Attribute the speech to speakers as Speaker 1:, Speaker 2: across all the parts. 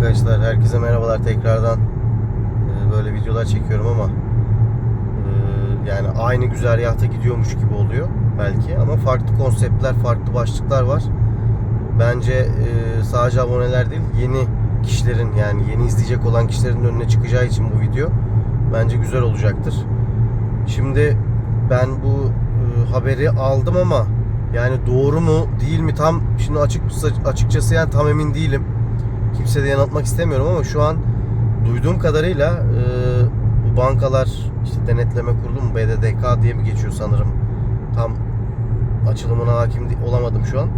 Speaker 1: arkadaşlar, herkese merhabalar tekrardan. Ee, Böyle videolar çekiyorum ama e, yani aynı güzergahta gidiyormuş gibi oluyor belki ama farklı konseptler, farklı başlıklar var. Bence e, sadece aboneler değil, yeni kişilerin yani yeni izleyecek olan kişilerin önüne çıkacağı için bu video bence güzel olacaktır. Şimdi ben bu haberi aldım ama yani doğru mu değil mi tam şimdi açık açıkçası yani tam emin değilim. Kimse de yanıltmak istemiyorum ama şu an duyduğum kadarıyla e, bu bankalar işte denetleme kurulu mu BDDK diye mi geçiyor sanırım. Tam açılımına hakim olamadım şu an.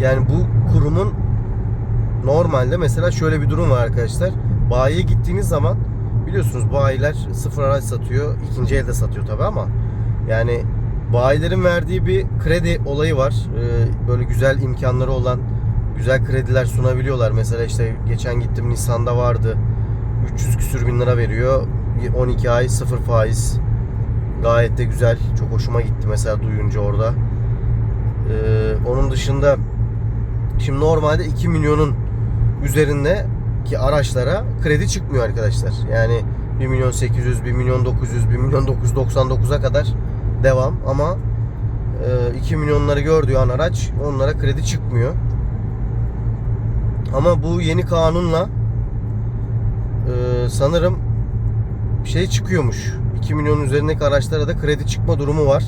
Speaker 1: Yani bu kurumun normalde mesela şöyle bir durum var arkadaşlar. Bayiye gittiğiniz zaman biliyorsunuz bayiler sıfır araç satıyor. ikinci elde satıyor tabi ama yani bayilerin verdiği bir kredi olayı var. Ee, böyle güzel imkanları olan güzel krediler sunabiliyorlar. Mesela işte geçen gittim Nisan'da vardı. 300 küsür bin lira veriyor. 12 ay sıfır faiz. Gayet de güzel. Çok hoşuma gitti mesela duyunca orada. Ee, onun dışında şimdi normalde 2 milyonun üzerinde ki araçlara kredi çıkmıyor arkadaşlar. Yani 1 milyon 800, 1 milyon 900, 1 milyon 999'a kadar devam ama e, 2 milyonları gördüğü an araç onlara kredi çıkmıyor. Ama bu yeni kanunla e, sanırım şey çıkıyormuş. 2 milyon üzerindeki araçlara da kredi çıkma durumu var.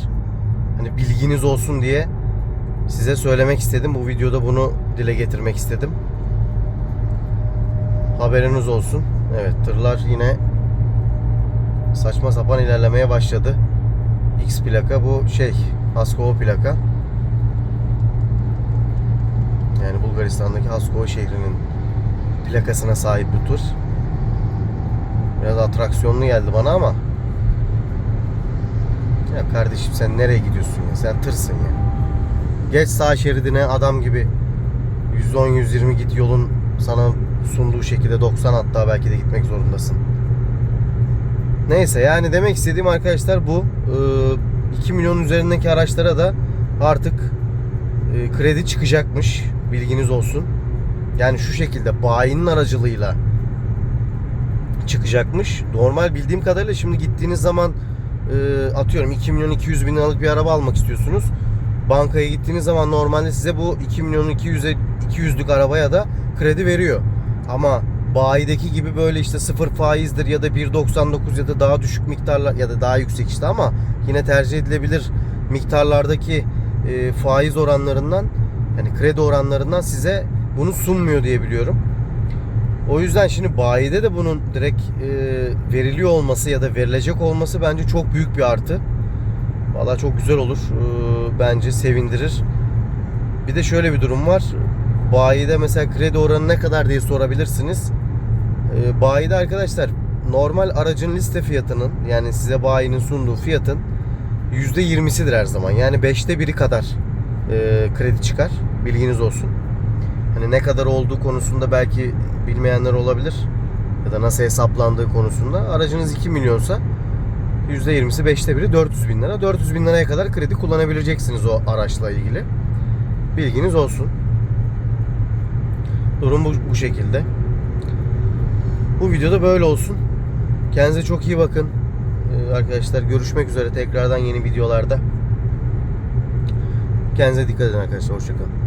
Speaker 1: Hani bilginiz olsun diye size söylemek istedim. Bu videoda bunu dile getirmek istedim. Haberiniz olsun. Evet tırlar yine saçma sapan ilerlemeye başladı. X plaka bu şey Haskova plaka. Yani Bulgaristan'daki Haskova şehrinin plakasına sahip bu tır. Biraz atraksiyonlu geldi bana ama ya kardeşim sen nereye gidiyorsun ya? Sen tırsın ya. Geç sağ şeridine adam gibi 110-120 git yolun sana sunduğu şekilde 90 hatta belki de gitmek zorundasın. Neyse yani demek istediğim arkadaşlar bu. Ee, 2 milyon üzerindeki araçlara da artık e, kredi çıkacakmış. Bilginiz olsun. Yani şu şekilde bayinin aracılığıyla çıkacakmış. Normal bildiğim kadarıyla şimdi gittiğiniz zaman e, atıyorum 2 milyon 200 bin liralık bir araba almak istiyorsunuz. Bankaya gittiğiniz zaman normalde size bu 2 milyon 200'e 200'lük arabaya da kredi veriyor. Ama bayideki gibi böyle işte sıfır faizdir ya da 1.99 ya da daha düşük miktarlar ya da daha yüksek işte ama yine tercih edilebilir miktarlardaki e, faiz oranlarından yani kredi oranlarından size bunu sunmuyor diye biliyorum. O yüzden şimdi bayide de bunun direkt e, veriliyor olması ya da verilecek olması bence çok büyük bir artı. Valla çok güzel olur. E, bence sevindirir. Bir de şöyle bir durum var. Bayide mesela kredi oranı ne kadar diye sorabilirsiniz. E, bayide arkadaşlar normal aracın liste fiyatının yani size bayinin sunduğu fiyatın %20'sidir her zaman. Yani 5'te biri kadar e, kredi çıkar. Bilginiz olsun. Hani ne kadar olduğu konusunda belki bilmeyenler olabilir. Ya da nasıl hesaplandığı konusunda. Aracınız 2 milyonsa %20'si 5'te biri 400 bin lira. 400 bin liraya kadar kredi kullanabileceksiniz o araçla ilgili. Bilginiz olsun. Durum bu, bu şekilde. Bu videoda böyle olsun. Kendinize çok iyi bakın. Ee, arkadaşlar görüşmek üzere tekrardan yeni videolarda. Kendinize dikkat edin arkadaşlar. Hoşçakalın.